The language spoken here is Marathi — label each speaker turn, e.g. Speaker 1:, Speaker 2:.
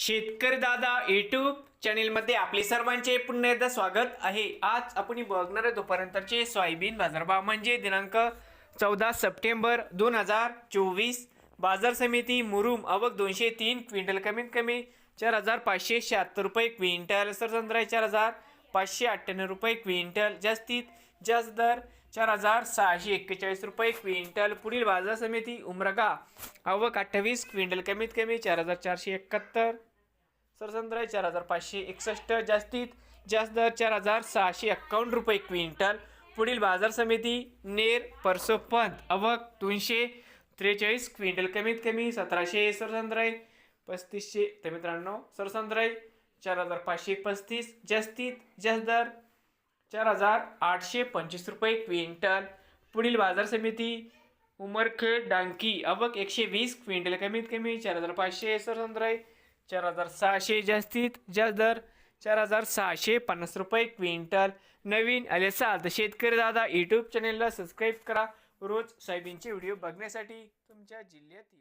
Speaker 1: शेतकरी दादा युट्यूब चॅनेलमध्ये आपले सर्वांचे पुन्हा एकदा स्वागत आहे. आज आपण बघणार आहे दुपारनंतरचे सोयाबीन बाजारभाव म्हणजे दिनांक चौदा सप्टेंबर दोन हजार चोवीस. बाजार समिती मुरुम आवक दोनशे तीन क्विंटल कमीत कमी चार हजार पाचशे शहात्तर रुपये क्विंटल सरसंद्राई चार हजार पाचशे अठ्ठ्याण्णव रुपये क्विंटल जास्तीत जास्त दर चार हजार सहाशे एक्केचाळीस रुपये क्विंटल पुढील बाजार समिती उमरगा आवक अठ्ठावीस क्विंटल कमीत कमी चार हजार चारशे एकाहत्तर. सरसंद्राई चार हजार पाचशे एकसष्ट जास्तीत जास्त दर चार हजार सहाशे एक्कावन्न रुपये क्विंटल. पुढील बाजार समिती नेर परसोपंत अवक दोनशे त्रेचाळीस क्विंटल कमीत कमी सतराशे सरसंद्राय पस्तीसशे. तर मित्रांनो सरसंद्राय चार हजार पाचशे पस्तीस जास्तीत जास्त दर चार हजार आठशे पंचवीस रुपये क्विंटल. पुढील बाजार समिती उमरखेड डांकी अवक एकशे वीस क्विंटल कमीत कमी चार हजार पाचशे सरसंद्राय चार हजार सहाशे जास्तीत जास्त दर चार हजार सहाशे पन्नास रुपये क्विंटल. नवीन आले असाल तर शेतकरी दादा यूट्यूब चॅनेलला सबस्क्राईब करा. रोज सोयाबीनचे व्हिडिओ बघण्यासाठी तुमच्या जिल्ह्यातील